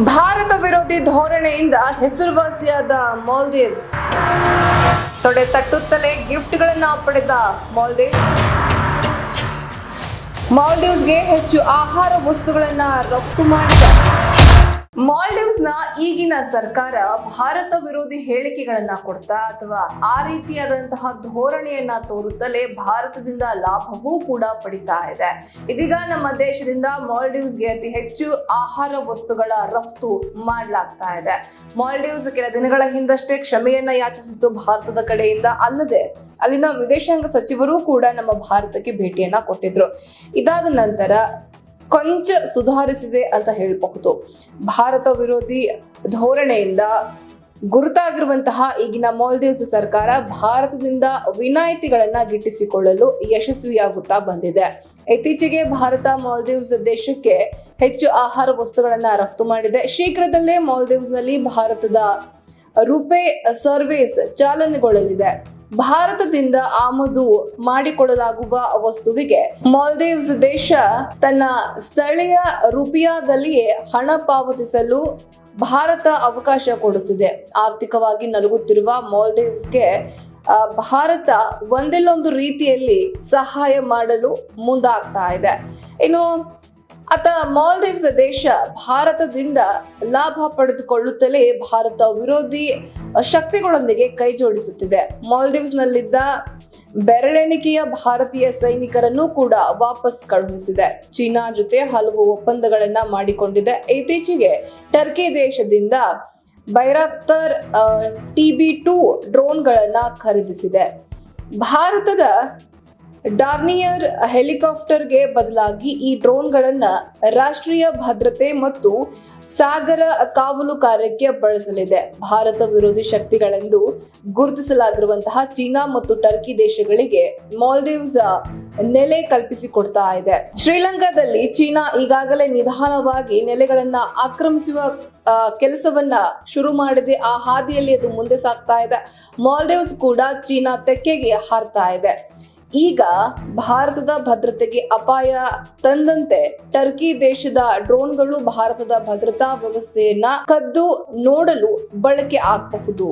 ಭಾರತ ವಿರೋಧಿ ಧೋರಣೆಯಿಂದ ಹೆಸರುವಾಸಿಯಾದ ಮಾಲ್ದೀವ್ಸ್. ತೊಡೆ ತಟ್ಟುತ್ತಲೇ ಗಿಫ್ಟ್ಗಳನ್ನು ಪಡೆದ ಮಾಲ್ದೀವ್ಸ್. ಮಾಲ್ಡೀವ್ಸ್ಗೆ ಹೆಚ್ಚು ಆಹಾರ ವಸ್ತುಗಳನ್ನ ರಫ್ತು ಮಾಡಿದ ಮಾಲ್ಡೀವ್ಸ್ನ ಈಗಿನ ಸರ್ಕಾರ ಭಾರತ ವಿರೋಧಿ ಹೇಳಿಕೆಗಳನ್ನ ಕೊಡ್ತಾ ಅಥವಾ ಆ ರೀತಿಯಾದಂತಹ ಧೋರಣೆಯನ್ನ ತೋರುತ್ತಲೇ ಭಾರತದಿಂದ ಲಾಭವೂ ಕೂಡ ಪಡಿತಾ ಇದೆ. ಇದೀಗ ನಮ್ಮ ದೇಶದಿಂದ ಮಾಲ್ಡೀವ್ಸ್ಗೆ ಅತಿ ಹೆಚ್ಚು ಆಹಾರ ವಸ್ತುಗಳ ರಫ್ತು ಮಾಡಲಾಗ್ತಾ ಇದೆ. ಮಾಲ್ಡೀವ್ಸ್ ಕೆಲ ದಿನಗಳ ಹಿಂದಷ್ಟೇ ಕ್ಷಮೆಯನ್ನ ಯಾಚಿಸಿತು ಭಾರತದ ಕಡೆಯಿಂದ ಅಲ್ಲದೆ ಅಲ್ಲಿನ ವಿದೇಶಾಂಗ ಸಚಿವರೂ ಕೂಡ ನಮ್ಮ ಭಾರತಕ್ಕೆ ಭೇಟಿಯನ್ನ ಕೊಟ್ಟಿದ್ರು. ಇದಾದ ನಂತರ ಕೊಂಚ ಸುಧಾರಿಸಿದೆ ಅಂತ ಹೇಳಬಹುದು. ಭಾರತ ವಿರೋಧಿ ಧೋರಣೆಯಿಂದ ಗುರುತಾಗಿರುವಂತಹ ಈಗಿನ ಮಾಲ್ದೀವ್ಸ್ ಸರ್ಕಾರ ಭಾರತದಿಂದ ವಿನಾಯಿತಿಗಳನ್ನ ಗಿಟ್ಟಿಸಿಕೊಳ್ಳಲು ಯಶಸ್ವಿಯಾಗುತ್ತಾ ಬಂದಿದೆ. ಇತ್ತೀಚೆಗೆ ಭಾರತ ಮಾಲ್ದೀವ್ಸ್ ದೇಶಕ್ಕೆ ಹೆಚ್ಚು ಆಹಾರ ವಸ್ತುಗಳನ್ನ ರಫ್ತು ಮಾಡಿದೆ. ಶೀಘ್ರದಲ್ಲೇ ಮಾಲ್ದೀವ್ಸ್ನಲ್ಲಿ ಭಾರತದ ರೂಪೇ ಸರ್ವಿಸ್ ಚಾಲನೆಗೊಳ್ಳಲಿದೆ. ಭಾರತದಿಂದ ಆಮದು ಮಾಡಿಕೊಳ್ಳಲಾಗುವ ವಸ್ತುವಿಗೆ ಮಾಲ್ಡೀವ್ಸ್ ದೇಶ ತನ್ನ ಸ್ಥಳೀಯ ರುಪಿಯಾದಲ್ಲಿಯೇ ಹಣ ಪಾವತಿಸಲು ಭಾರತ ಅವಕಾಶ ಕೊಡುತ್ತಿದೆ. ಆರ್ಥಿಕವಾಗಿ ನಲುಗುತ್ತಿರುವ ಮಾಲ್ದೀವ್ಸ್ಗೆ ಭಾರತ ಒಂದಿಲ್ಲೊಂದು ರೀತಿಯಲ್ಲಿ ಸಹಾಯ ಮಾಡಲು ಮುಂದಾಗ್ತಾ ಇದೆ. ಇನ್ನು ಅತ ಮಾಲ್ದೀವ್ಸ್ ದೇಶ ಭಾರತದಿಂದ ಲಾಭ ಪಡೆದುಕೊಳ್ಳುತ್ತಲೇ ಭಾರತ ವಿರೋಧಿ ಶಕ್ತಿಗಳೊಂದಿಗೆ ಕೈ ಜೋಡಿಸುತ್ತಿದೆ. ಮಾಲ್ದೀವ್ಸ್ನಲ್ಲಿದ್ದ ಬೆರಳೆಣಿಕೆಯ ಭಾರತೀಯ ಸೈನಿಕರನ್ನು ಕೂಡ ವಾಪಸ್ ಕಳುಹಿಸಿದೆ. ಚೀನಾ ಜೊತೆ ಹಲವು ಒಪ್ಪಂದಗಳನ್ನ ಮಾಡಿಕೊಂಡಿದೆ. ಇತ್ತೀಚೆಗೆ ಟರ್ಕಿ ದೇಶದಿಂದ ಬೈರಾಕ್ತರ್ ಟಿ ಬಿ ಟೂ ಡ್ರೋನ್ಗಳನ್ನ ಖರೀದಿಸಿದೆ. ಭಾರತದ ಡಾರ್ನಿಯರ್ ಹೆಲಿಕಾಪ್ಟರ್ಗೆ ಬದಲಾಗಿ ಈ ಡ್ರೋನ್ಗಳನ್ನು ರಾಷ್ಟ್ರೀಯ ಭದ್ರತೆ ಮತ್ತು ಸಾಗರ ಕಾವಲು ಕಾರ್ಯಕ್ಕೆ ಬಳಸಲಿದೆ. ಭಾರತ ವಿರೋಧಿ ಶಕ್ತಿಗಳೆಂದು ಗುರುತಿಸಲಾಗಿರುವಂತಹ ಚೀನಾ ಮತ್ತು ಟರ್ಕಿ ದೇಶಗಳಿಗೆ ಮಾಲ್ಡೀವ್ಸ್ ನೆಲೆ ಕಲ್ಪಿಸಿಕೊಡ್ತಾ ಇದೆ. ಶ್ರೀಲಂಕಾದಲ್ಲಿ ಚೀನಾ ಈಗಾಗಲೇ ನಿಧಾನವಾಗಿ ನೆಲೆಗಳನ್ನ ಆಕ್ರಮಿಸುವ ಕೆಲಸವನ್ನ ಶುರು ಮಾಡಿದೆ. ಆ ಹಾದಿಯಲ್ಲಿ ಅದು ಮುಂದೆ ಸಾಗ್ತಾ ಇದೆ. ಮಾಲ್ಡೀವ್ಸ್ ಕೂಡ ಚೀನಾ ತೆಕ್ಕೆಗೆ ಹಾರ್ತಾ ಇದೆ. ಈಗ ಭಾರತದ ಭದ್ರತೆಗೆ ಅಪಾಯ ತಂದಂತೆ ಟರ್ಕಿ ದೇಶದ ಡ್ರೋನ್ಗಳು ಭಾರತದ ಭದ್ರತಾ ವ್ಯವಸ್ಥೆಯನ್ನ ಕದ್ದು ನೋಡಲು ಬಳಕೆ ಆಗಬಹುದು.